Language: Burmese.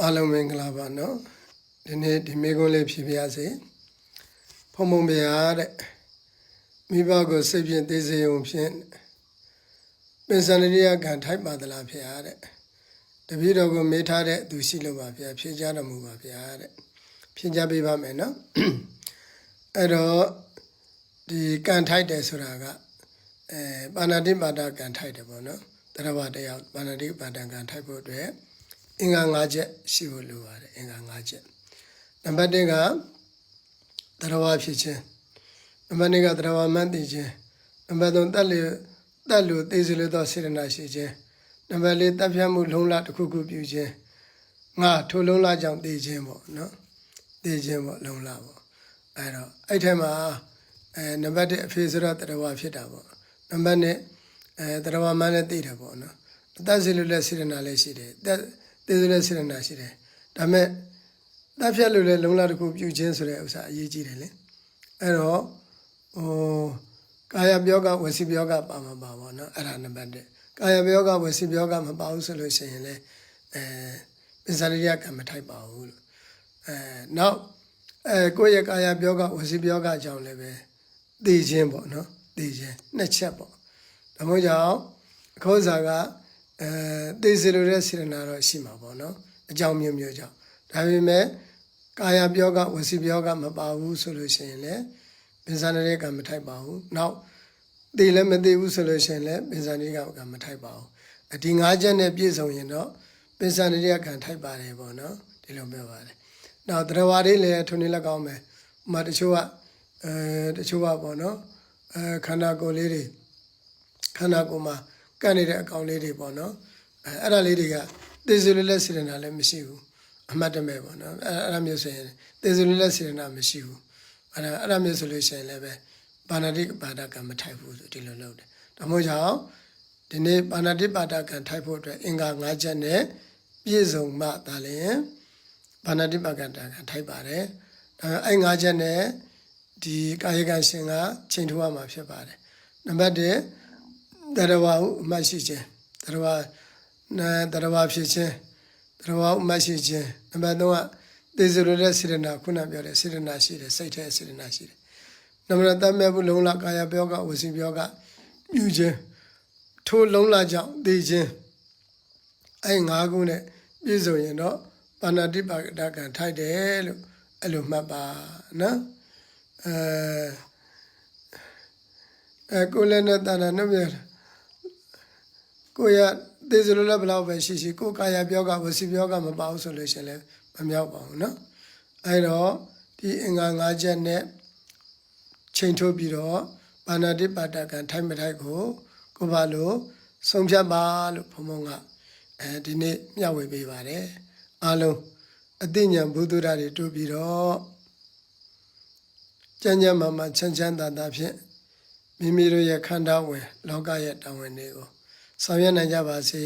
အားလုံးမင်္ဂလာပါနော်ဒီနေ့ဒီမိကုန်းလေးဖြည့်ပြရစေဖုံဖုံပြားတဲ့မိဘကိုစိတ်ဖြင့်သိစေုံဖြင့်ပင်စန္ဒရိယကံထိုက်ပါသလားဖေဟာတဲ့တပည့်တော်ကိုမေးထားတဲ့သူရှိလို့ပါဗျာဖြည့်ကြတော်မူပါဗျာတဲ့ဖြည့်ကြပေးပါမယ်နော်အဲ့တော့ဒီကံထိုက်တယ်ဆိုတာကအဲပါဏာတိပါဒကံထိုက်တယ်ပေါ့နော်တရဝတယောက်ပါဏာတိပါဒကံထိုက်ဖို့အတွက် အင်္ဂါ၅ချက်ရှိဖို့လိုပါတယ်အင်္ဂါ၅ချက်နံပါတ်1ကတရဝဖြစ်ခြင်းနံပါတ်2ကတရဝမှန်သိခြင်းနံပါတ်3တက်လေတက်လို့သိစလို့သောစေတနာရှိခြင်းနံပါတ်4တပ်ဖြတ်မှုလုံးလတစ်ခုခုပြုခြင်းငါထိုလုံးလကြောင့်သိခြင်းပေါ့နော်သိခြင်းပေါ့လုံးလပေါ့အဲ့တော့အဲ့ထက်မှာအဲနံပါတ်1အဖေဆိုတော့တရဝဖြစ်တာပေါ့နံပါတ်2အဲတရဝမှန်လည်းသိတယ်ပေါ့နော်အသက်စီလို့လည်းစေတနာလည်းရှိတယ် သေသေးတဲ့စေတနာရှိတယ်ဒါမဲ့တပ်ဖြတ်လို့လည်းလုံလတခုပြုခြင်းဆိုတဲ့ဥစ္စာအရေးကြီးတယ်လေအဲ့တော့ဟိုကာယပြောကဝစီပြောကပါမှာပါပေါ့နော်အဲ့ဒါနံပါတ်1ကာယပြောကဝစီပြောကမပါဘူးဆိုလို့ရှိရင်လည်းအဲပစ္စရိယကံမထိုက်ပါဘူးလို့အဲနောက်အဲကိုယ့်ရဲ့ကာယပြောကဝစီပြောကကြောင့်လည်းပဲသိခြင်းပေါ့နော်သိခြင်းနှစ်ချက်ပေါ့ဒါမို့ကြောင့်အခေါ်စာက အဲသိစေလိုတဲ့စေတနာတော့ရှိမှာပေါ့နော်အကြောင်းမျိုးမျိုးကြောင့်ဒါပေမဲ့ကာယပြောကဝစီပြောကမပါဘူးဆိုလို့ရှိရင်လည်းပင်စန္ဒရေကမထိုက်ပါဘူးနောက်သိလည်းမသိဘူးဆိုလို့ရှိရင်လည်းပင်စန္ဒရေကမထိုက်ပါဘူးအဒီ၅ချက်နဲ့ပြည့်စုံရင်တော့ပင်စန္ဒရေကထိုက်ပါတယ်ပေါ့နော်ဒီလိုပြောပါတယ်နောက်တရားဝါလေးလည်းထုံနေလက်ကောင်းမယ်ဥမာတချို့ကအဲတချို့ကပေါ့နော်အဲခန္ဓာကိုယ်လေးတွေခန္ဓာကိုယ်မှာ ကန့်နေတဲ့အကောင်လေးတွေပေါ့နော်အဲအဲ့ဒါလေးတွေကသေစလို့လက်စေတနာလည်းမရှိဘူးအမှတ်တမဲ့ပေါ့နော်အဲအဲ့ဒါမျိုးဆိုရင်သေစလို့လက်စေတနာမရှိဘူးအဲ့ဒါအဲ့ဒါမျိုးဆိုလို့ရှိရင်လည်းပဲပါဏာတိပါဒကံမထိုက်ဘူးဆိုဒီလိုလုပ်တယ်ဒါမှမဟုတ်ကြောင့်ဒီနေ့ပါဏာတိပါဒကံထိုက်ဖို့အတွက်အင်္ဂါ၅ချက်နဲ့ပြည့်စုံမှသာလျှင်ပါဏာတိပါဒကံထိုက်ပါတယ်ဒါအဲ့၅ချက်နဲ့ဒီကာယကံရှင်ကချိန်ထိုးရမှာဖြစ်ပါတယ်နံပါတ်1 တရဝဟုအမှတ်ရှိခြင်းတရဝနာတရဝဖြစ်ခြင်းတရဝဟုအမှတ်ရှိခြင်းနံပါတ်3ကသေစရတဲ့စေရနာခုနပြောတဲ့စေရနာရှိတယ်စိတ်ထဲစေရနာရှိတယ်နံပါတ်တတ်မဲ့ဘူးလုံးလကာယပြောကဝစီပြောကပြုခြင်းထိုလုံးလကြောင့်သိခြင်းအဲငါးခုနဲ့ပြည့်စုံရင်တော့ပါဏာတိပါဒကံထိုက်တယ်လို့အဲ့လိုမှတ်ပါနော်အဲအဲကိုလည်းနဲ့တာနာနှုတ်ပြ ကိုရသေစလို့လည်းဘလောက်ပဲရှိရှိကိုကာယပြောကဝစီပြောကမပါဘူးဆိုလို့ရှိရင်လည်းမမြောက်ပါဘူးเนาะအဲတော့ဒီအင်္ဂါ၅ချက်နဲ့ချိန်ထုတ်ပြီးတော့ပါဏာတိပါဒကံထိုက်မထိုက်ကိုကိုဘာလို့ဆုံးဖြတ်ပါလို့ဘုံဘုံကအဲဒီနေ့မျှဝေပေးပါတယ်အားလုံးအသိဉာဏ်ဘုဒ္ဓရာတွေတူပြီးတော့ကျမ်းကျမ်းမာမာချမ်းချမ်းသာသာဖြင့်မိမိတို့ရဲ့ခန္ဓာဝင်လောကရဲ့တာဝန်တွေကို ဆောင်ရွက်နိုင်ကြပါစေ